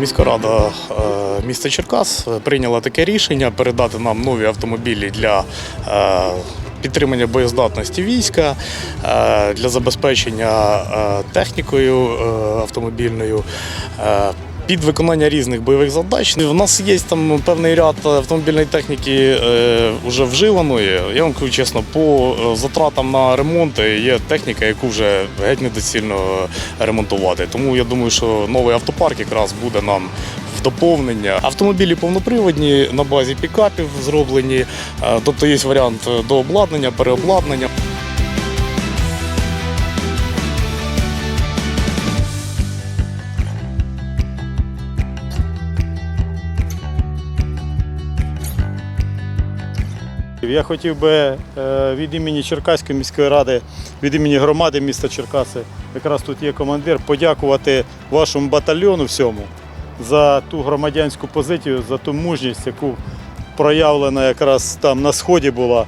Міська рада е, міста Черкас прийняла таке рішення передати нам нові автомобілі для е, підтримання боєздатності війська, е, для забезпечення технікою автомобільною. Е, Під виконання різних бойових задач у нас є там певний ряд автомобільної техніки е, вже вживаної. Я вам кажу чесно, по е, затратам на ремонт є техніка, яку вже геть недоцільно ремонтувати. Тому я думаю, що новий автопарк якраз буде нам в доповнення. Автомобілі повноприводні на базі пікапів зроблені, е, тобто є варіант до обладнання, переобладнання. Я хотів би е, від імені Черкаської міської ради, від імені громади міста Черкаси, якраз тут є командир, подякувати вашому батальйону всьому за ту громадянську позицію, за ту мужність, яку проявлена якраз там на сході була.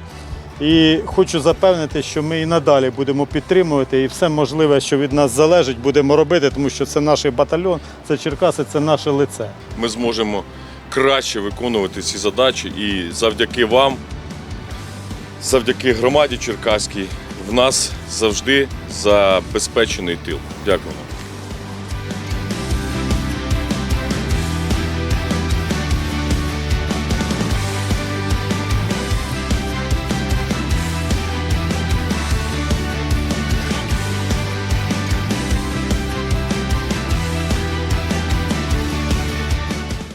І хочу запевнити, що ми і надалі будемо підтримувати і все можливе, що від нас залежить, будемо робити, тому що це наш батальйон, це Черкаси, це наше лице. ми зможемо краще виконувати ці задачі. І завдяки вам, завдяки громаді Черкаській, в нас завжди забезпечений тил. Дякую.